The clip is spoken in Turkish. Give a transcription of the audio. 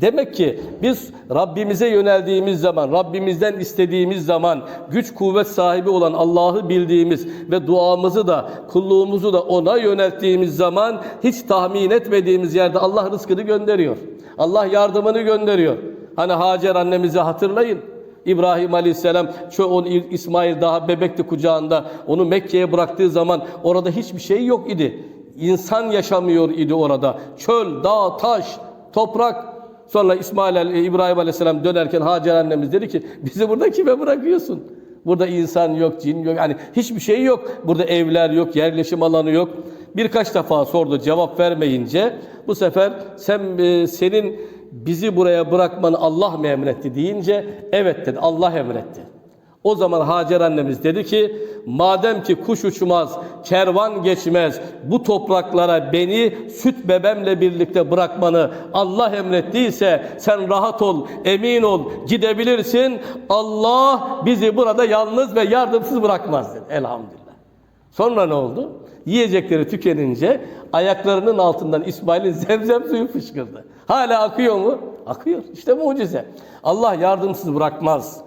Demek ki biz Rabbimize yöneldiğimiz zaman, Rabbimizden istediğimiz zaman, güç kuvvet sahibi olan Allah'ı bildiğimiz ve duamızı da, kulluğumuzu da ona yönelttiğimiz zaman hiç tahmin etmediğimiz yerde Allah rızkını gönderiyor. Allah yardımını gönderiyor. Hani Hacer annemizi hatırlayın. İbrahim Aleyhisselam on İsmail daha bebekti kucağında. Onu Mekke'ye bıraktığı zaman orada hiçbir şey yok idi. İnsan yaşamıyor idi orada. Çöl, dağ, taş, toprak. Sonra İsmail Ale- İbrahim Aleyhisselam dönerken Hacer annemiz dedi ki bizi burada kime bırakıyorsun? Burada insan yok, cin yok. Yani hiçbir şey yok. Burada evler yok, yerleşim alanı yok. Birkaç defa sordu cevap vermeyince bu sefer sen e, senin bizi buraya bırakmanı Allah mı emretti deyince evet dedi Allah emretti. O zaman Hacer annemiz dedi ki madem ki kuş uçmaz, kervan geçmez bu topraklara beni süt bebemle birlikte bırakmanı Allah emrettiyse sen rahat ol, emin ol, gidebilirsin. Allah bizi burada yalnız ve yardımsız bırakmaz dedi. Elhamdülillah. Sonra ne oldu? Yiyecekleri tükenince ayaklarının altından İsmail'in zemzem suyu fışkırdı. Hala akıyor mu? Akıyor. İşte mucize. Allah yardımsız bırakmaz.